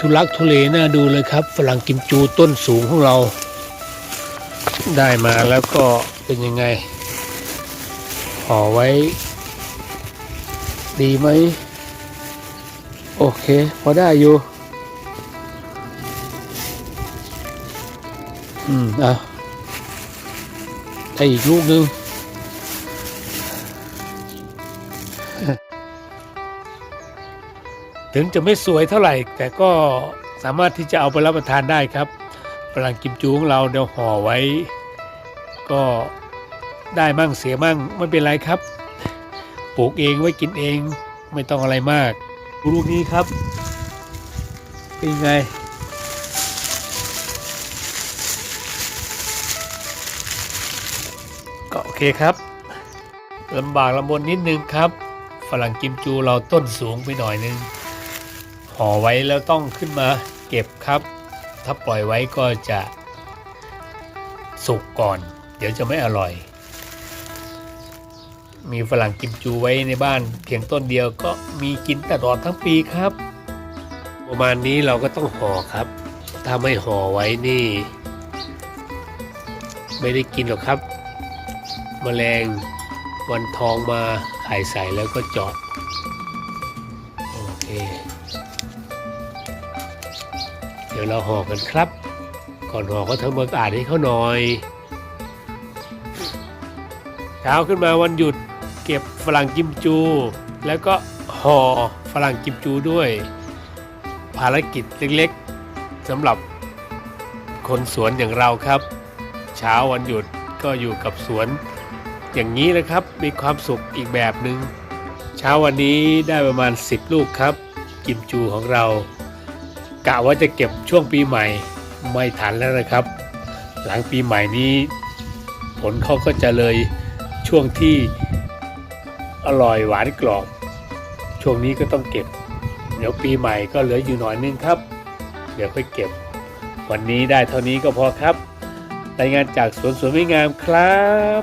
ทุลักทุเลน่าดูเลยครับ ฝรั่งกิมจูต้นสูงของเรา ได้มาแล้วก็เป็นยังไงห่อไว้ ดีไหม โอเค พอได้อยู่ อืมเอาได้อีกลูกนึง ถึงจะไม่สวยเท่าไหร่ แต่ก็สามารถที่จะเอาไปรับประทานได้ครับฝรั่งกิมจูของเราเดี๋ยวห่อไว้ ก็ได้มั่งเสียมั่งไม่เป็นไรครับ ปลูกเองไว้กินเองไม่ต้องอะไรมากดูลูกนี้ครับ เป็นไงก็โอเคครับลำบากลำบนนิดนึงครับ ฝรั่งกิมจูเราต้นสูงไปหน่อยนึง ห่อไว้แล้วต้องขึ้นมาเก็บครับ ถ้าปล่อยไว้ก็จะสุกก่อน เดี๋ยวจะไม่อร่อย มีฝรั่งกิมจูไว้ในบ้าน เพียงต้นเดียวก็มีกินตลอดทั้งปีครับ ประมาณนี้เราก็ต้องห่อครับ ถ้าไม่ห่อไว้นี่ ไม่ได้กินหรอกครับแมลงวันทองมาไข่ใส่แล้วก็จาะโอเค ดี๋ยวเราห่อกันครับ ก่อนห่อก็ทำความสะอาดให้เขาหน่อย เช้าขึ้นมาวันหยุดเก็บฝรั่งกิมจู แล้วก็ห่อฝรั่งกิมจูด้วย ภารกิจเล็กๆสำหรับคนสวนอย่างเราครับ เช้าวันหยุดก็อยู่กับสวน อย่างนี้เลยครับมีความสุขอีกแบบหนึง่งเช้าวันนี้ได้ประมาณ 10 ลูกครับ กิมจูของเรา กะว่าจะเก็บช่วงปีใหม่ไม่ทันแล้วนะครับ หลังปีใหม่นี้ ผลเขาก็จะเลยช่วงที่อร่อยหวานกรอบ ช่วงนี้ก็ต้องเก็บ เดี๋ยวปีใหม่ก็เหลืออยู่หน่อยนึงครับ เดี๋ยวค่อยเก็บ วันนี้ได้เท่านี้ก็พอครับรายงานจากสวนสวยไม่งามครับ